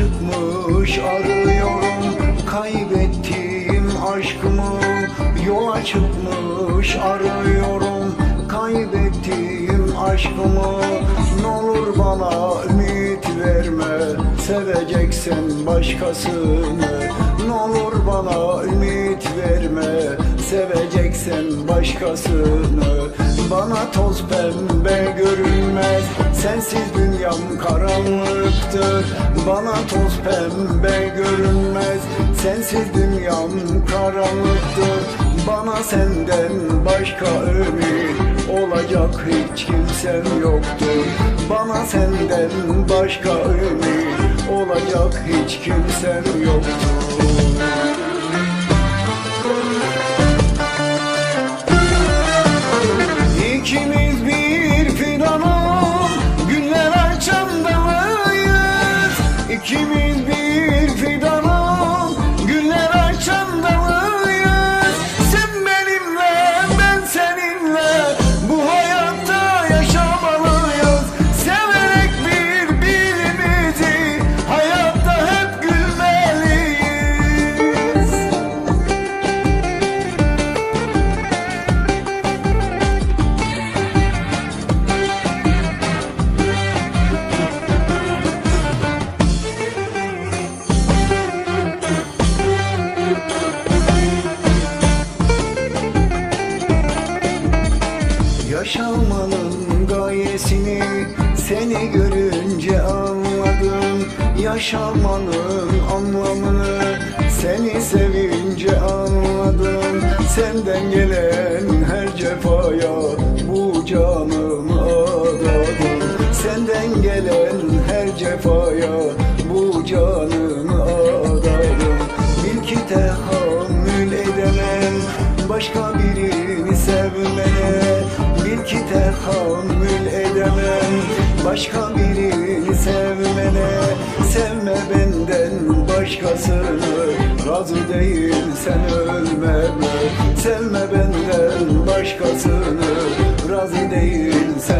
çıkmış arıyorum. Kaybettiğim aşkımı Yola çıkmış arıyorum. Kaybettiğim aşkımı Ne olur bana ümit verme. Seveceksen başkasını Ne olur bana ümit verme. Seveceksen başkasını Bana toz pembe görünmez. Sensiz dünyam karanlıktır. Bana toz pembe görünmez. Sensiz dünyam karanlıktır Bana senden başka ümit Olacak hiç kimsem yoktur Bana senden başka ümit Olacak hiç kimsem yoktur Yaşamanın gayesini seni görünce anladım. Yaşamanın anlamını seni sevince anladım. Senden gelen her cefaya bu canımı adadım. Senden gelen her cefaya bu canımı adadım. Bil ki tahammül edemem başka ki tahammül edemem. Başka birini sevmene Sevme benden başkasını. Razı değilsen ölmeme Sevme benden başkasını. Razı değilsen ölmeme